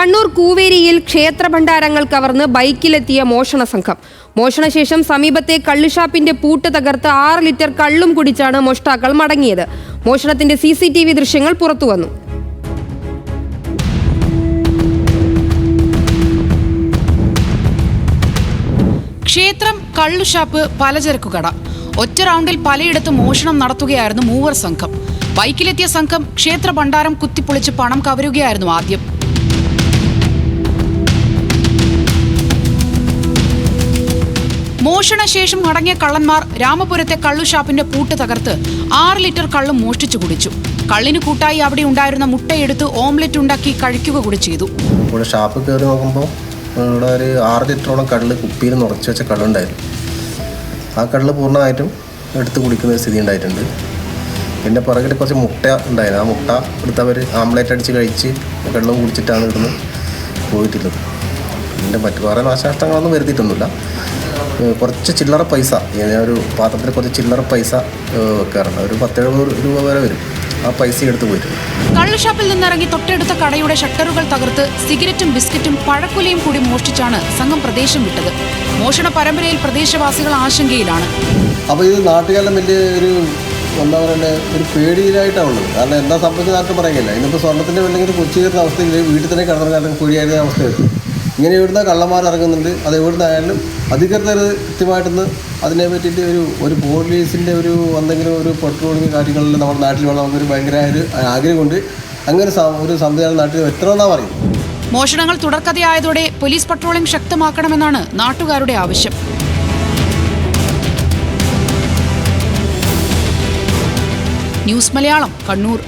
കണ്ണൂർ കൂവേരിയിൽ ക്ഷേത്ര ഭണ്ഡാരങ്ങൾ കവർന്ന് ബൈക്കിലെത്തിയ മോഷണ സംഘം. മോഷണശേഷം സമീപത്തെ കള്ളുഷാപ്പിന്റെ പൂട്ട് തകർത്ത് ആറ് ലിറ്റർ കള്ളും കുടിച്ചാണ് മോഷ്ടാക്കൾ മടങ്ങിയത്. മോഷണത്തിന്റെ സി സി ടി വി ദൃശ്യങ്ങൾ പുറത്തുവന്നു. ക്ഷേത്രം കള്ളുഷാപ്പ് പലചരക്കു കട. ഒറ്റ റൗണ്ടിൽ പലയിടത്തും മോഷണം നടത്തുകയായിരുന്നു മൂവർ സംഘം. ബൈക്കിലെത്തിയ സംഘം ക്ഷേത്ര ഭണ്ഡാരം കുത്തിപ്പൊളിച്ച് പണം കവരുകയായിരുന്നു ആദ്യം. മോഷണശേഷം മടങ്ങിയ കള്ളന്മാർ രാമപുരത്തെ കള്ളുഷാപ്പിന്റെ പൂട്ട് തകർത്ത് ആറ് ലിറ്റർ കള്ളും മോഷ്ടിച്ചു കുടിച്ചു. കള്ളിന് കൂട്ടായി അവിടെ ഉണ്ടായിരുന്ന മുട്ടയെടുത്ത് ഓംലെറ്റ് ഉണ്ടാക്കി കഴിക്കുക കൂടി ചെയ്തു. ഇവിടെ ഷാപ്പ് കയറി നോക്കുമ്പോൾ ഇവിടെ ഒരു ആറ് ലിറ്ററോളം കള്ള് കുപ്പിയിൽ നിറച്ച് വെച്ച കള്ളുണ്ടായിരുന്നു. ആ കള്ള് പൂർണമായിട്ടും എടുത്ത് കുടിക്കുന്ന ഒരു സ്ഥിതി ഉണ്ടായിട്ടുണ്ട്. പിന്നെ പുറകിൽ കുറച്ച് മുട്ട ഉണ്ടായിരുന്നു. ആ മുട്ട എടുത്തവർ ആംലേറ്റ് അടിച്ച് കഴിച്ച് വെള്ളം കുടിച്ചിട്ടാണ് ഇവിടുന്ന് പോയിട്ടുള്ളത്. പിന്നെ മറ്റു വേറെ നാശനഷ്ടങ്ങളൊന്നും വരുത്തിയിട്ടൊന്നുമില്ല. കുറച്ച് ചില്ലറ പൈസ. ഒരു പാത്രത്തിൽ കുറച്ച് ചില്ലറ പൈസ വെക്കാറുണ്ട്. ഒരു പത്തെഴുപത് രൂപ വരെ വരും. ആ പൈസ എടുത്ത് പോയിട്ടുണ്ട് കള്ളുഷാപ്പിൽ നിന്നിറങ്ങി തൊട്ടടുത്ത കടയുടെ ഷട്ടറുകൾ തകർത്ത് സിഗരറ്റും ബിസ്ക്കറ്റും പഴക്കുലയും കൂടി മോഷ്ടിച്ചാണ് സംഘം പ്രദേശം വിട്ടത്. മോഷണ പരമ്പരയിൽ പ്രദേശവാസികൾ ആശങ്കയിലാണ്. അപ്പോൾ ഇത് നാട്ടുകാരുടെ വലിയ ഒരു എന്താ പറയുക ഒരു പേടിയിലായിട്ടാണ് ഉള്ളത്. കാരണം എന്താ സംഭവിച്ചത് ആർക്കും പറയുകയില്ല ഇന്നിപ്പോൾ സ്വർണത്തിന്റെ വെല്ലെങ്കിൽ കൊച്ചി കയറുന്ന അവസ്ഥയിൽ വീട്ടിൽ തന്നെ കിടന്നിറങ്ങാൻ പേടിയായിരുന്ന അവസ്ഥയായിരുന്നു ഇങ്ങനെ ഇവിടുന്ന് കള്ളന്മാർ ഇറങ്ങുന്നുണ്ട്. അത് എവിടുന്ന് ആയാലും അധികൃതർ കൃത്യമായിട്ടൊന്ന് അതിനെ പറ്റിയിട്ട് ഒരു ഒരു പോലീസിന്റെ ഒരു എന്തെങ്കിലും ഒരു പെട്രോളിങ് കാര്യങ്ങളിൽ നമ്മുടെ നാട്ടിൽ വേണം നമുക്കൊരു ഭയങ്കര ഒരു ആഗ്രഹമുണ്ട്. അങ്ങനെ ഒരു സംവിധാനം നാട്ടിൽ എത്രയെന്നാണ് പറയും മോഷണങ്ങൾ തുടർക്കഥയായതോടെ പോലീസ് പട്രോളിംഗ് ശക്തമാക്കണമെന്നാണ് നാട്ടുകാരുടെ ആവശ്യം. ന്യൂസ് മലയാളം കണ്ണൂർ.